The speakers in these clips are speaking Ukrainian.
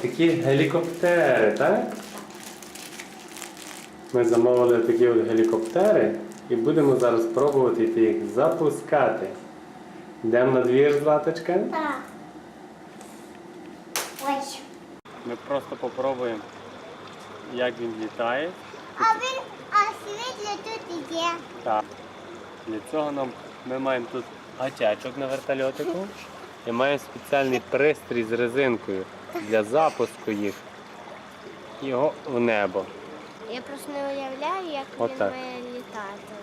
такі гелікоптери, так? Ми замовили такі от гелікоптери і будемо зараз пробувати їх запускати. Йдемо на двір, Златочка? Так. Ой. Ми просто попробуємо, як він літає. А він, а світло тут є. Так. Для цього нам ми маємо тут гачечок на вертольотику і маємо спеціальний пристрій з резинкою для запуску їх його в небо. Я просто не уявляю, як Отак. він має літати.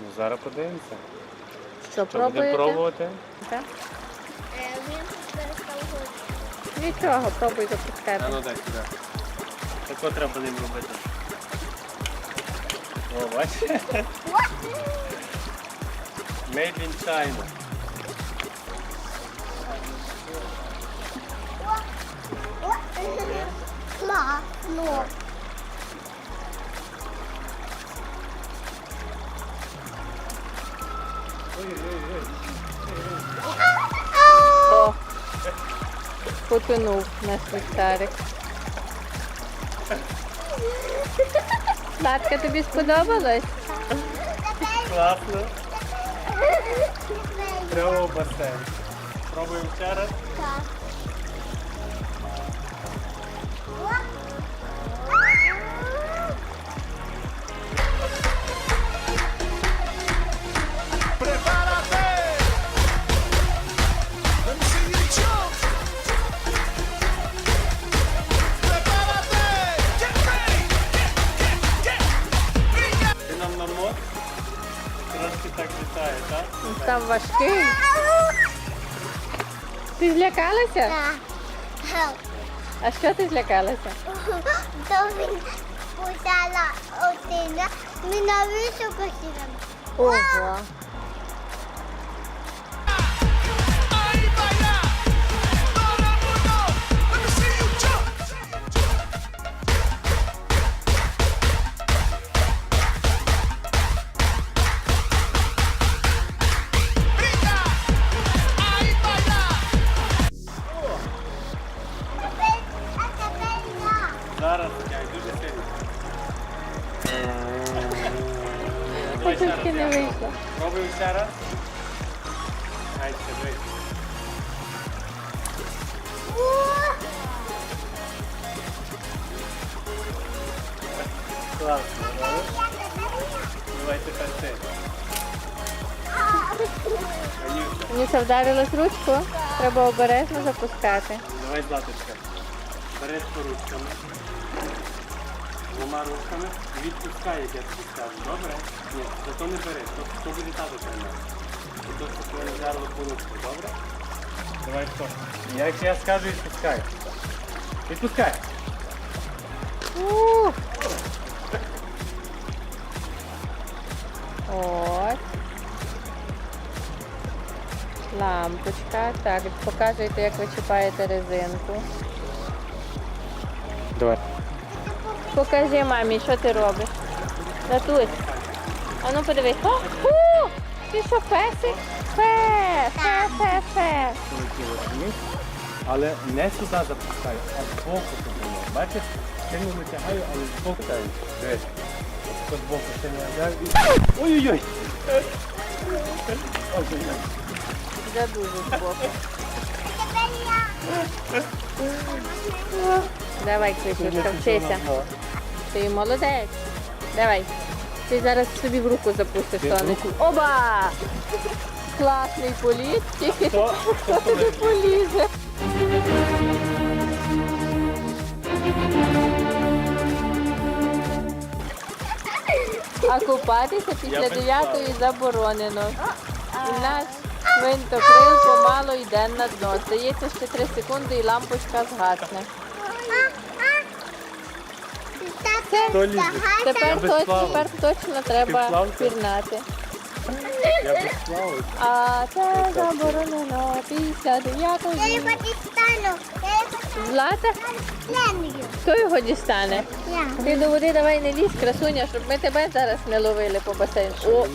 Ну, зараз подивимося. Що, Що будемо пробуєте? пробувати? Так? Е, Він перестав гудіти. Нічого, пробуй запускати. А ну дай сюди. Тако треба ним робити. О, бачиш? Made in China. Класно. О! Потонув наш ліхтарик. Сладка, тобі сподобалось? Класно. Треба в басейн. Пробуємо ще раз. Так. Трошки так літає, так? Став важкий. Ти злякалася? Так. А що ти злякалася? То він писала один, ми на високо сідаємо. Ого. Класно, правда? Давай тепер ти. Анюша, вдарилась ручку. Треба обережно запускати. давай златочка. Бери по ручками. Двома ручками. І Відпускай, як я тобі скажу. Добре? Ні, зато не бери. То, то буде тато тримати. І то, що тебе не вдарило добре? Давай що? Як я скажу, відпускай. Відпускай. Ух. От. Лампочка. Так, показуйте, як ви чіпаєте резинку. Давай. Покажи мамі, що ти робиш. Татусь. А ну подивись. О, у, ти що, песик? Фе, фе, фе, фе. але не сюди запускаю, а збоку. Бачиш, сильно витягаю, але збоку Дивись. Ось збоку сильно і... Ой-ой-ой! Ой-ой-ой. Задуже. Давай, Крисюшка, вчися. Ти молодець. Давай. Ти зараз собі в руку запустиш Ти сонечко. Оба! Класний політ, тільки хто туди полізе. А купатися після Я 9 заборонено. У нас винтокрил помало йде на дно. Здається, ще 3 секунди і лампочка згасне. Хто лізе? Тепер, без точ- плаву. тепер точно треба пірнати. Я без. А це заборонено після 9 Я його дістану. Злата, хто його дістане? Я. Ти до води давай не лізь, красуня, щоб ми тебе зараз не ловили по басейну.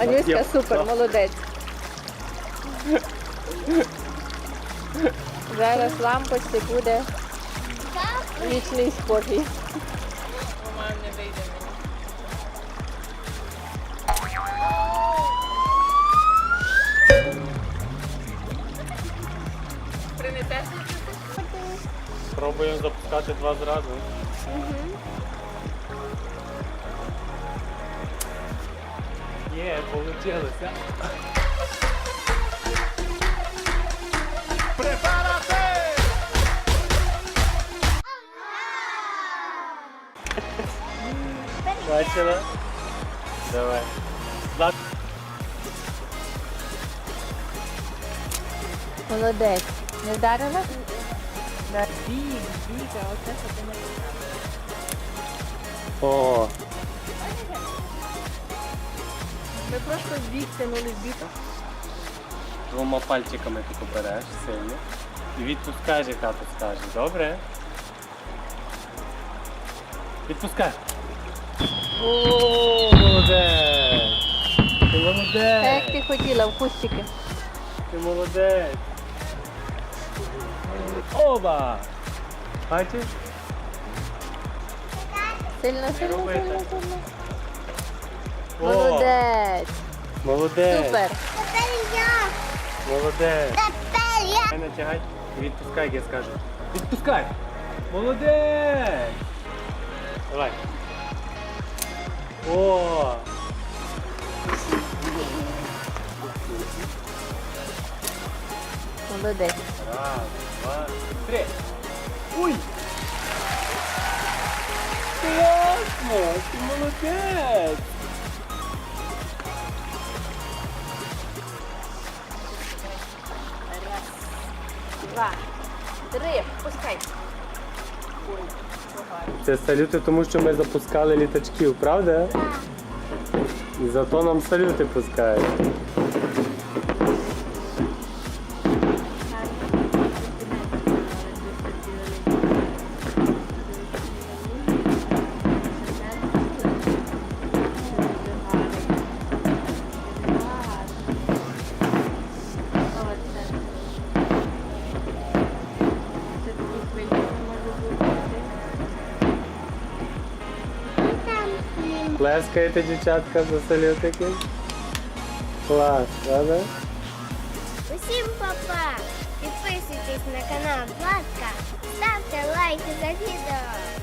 Анюська супер, молодець. Зараз лампочці буде вічний спокій. Пробуємо запускати два зразу. Є, получилося. Prepárate. Бачила? Давай. Злат. Молодець. Не вдарила? Да. Біг, біг, а оце що ти не О, Ми просто в бік тянули в бік. двома пальчиками ти береш сильно. І відпускаєш, як тато скаже. Добре? Відпускай. О, молодець! Ти Та як ти хотіла, в кущики. Ти молодець! Оба! Бачиш? Сильно, сильно, сильно, сильно. О, Молодець. Молодець! Тепер я. Молодець! Тепер я. Хай натягай відпускай, як я скажу. Відпускай! Молодець! Давай. О! Молодець. Раз, два, три. Уй! Класно! Ти молодець! Два. Три. Пускай. Ой, погано. Це салюти, тому що ми запускали літачків, правда? І зато нам салюти пускають. Плескаєте, дівчатка, за салютики? Клас, правда? Усім папа! Підписуйтесь на канал, будь ласка, ставте лайки за відео.